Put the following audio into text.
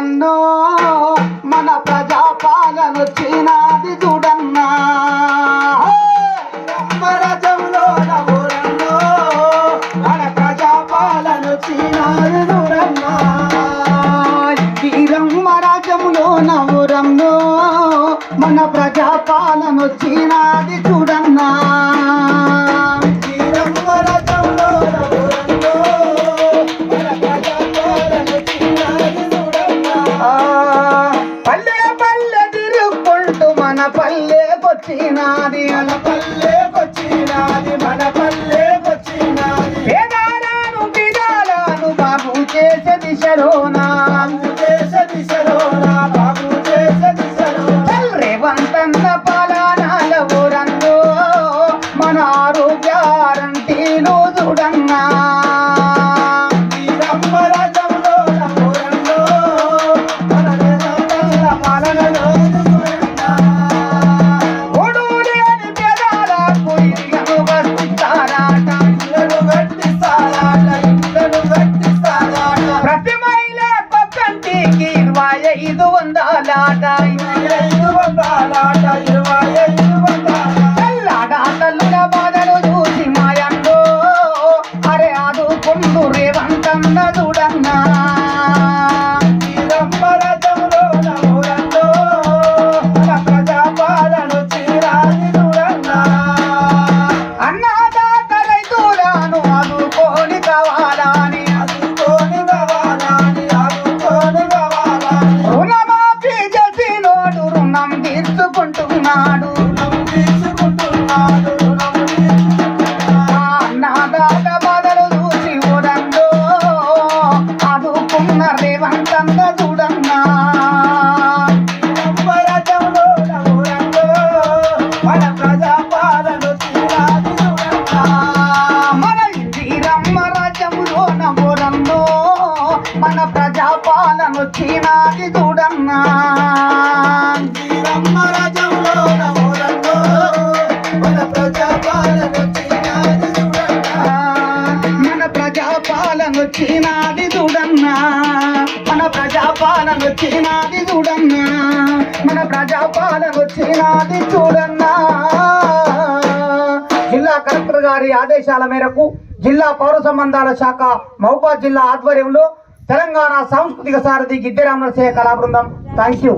చూడన్నో మన ప్రజాపాలనొచ్చినాది చూడన్నా. రాజ్యంలో నవ్వురన్నో మన ప్రజాపాలనొచ్చినాది చూడన్నా. వీరమ్మ మన చూడన్నా. పల్లెకొచ్చినాది అలపల్లే పల్లెకొచ్చినాది మన పల్లెకొచ్చినాది పేదాలను బిదాలను బాబు చేసే దిశలోన వచ్చినాది చూడన్నా. మన ప్రజాపాల వచ్చినాది చూడన్నా. జిల్లా కలెక్టర్ గారి ఆదేశాల మేరకు జిల్లా పౌర సంబంధాల శాఖ మహబూబాద్ జిల్లా ఆధ్వర్యంలో తెలంగాణ సాంస్కృతిక సారథి గిద్దెరామనరసయ్య కళా బృందం థ్యాంక్ యూ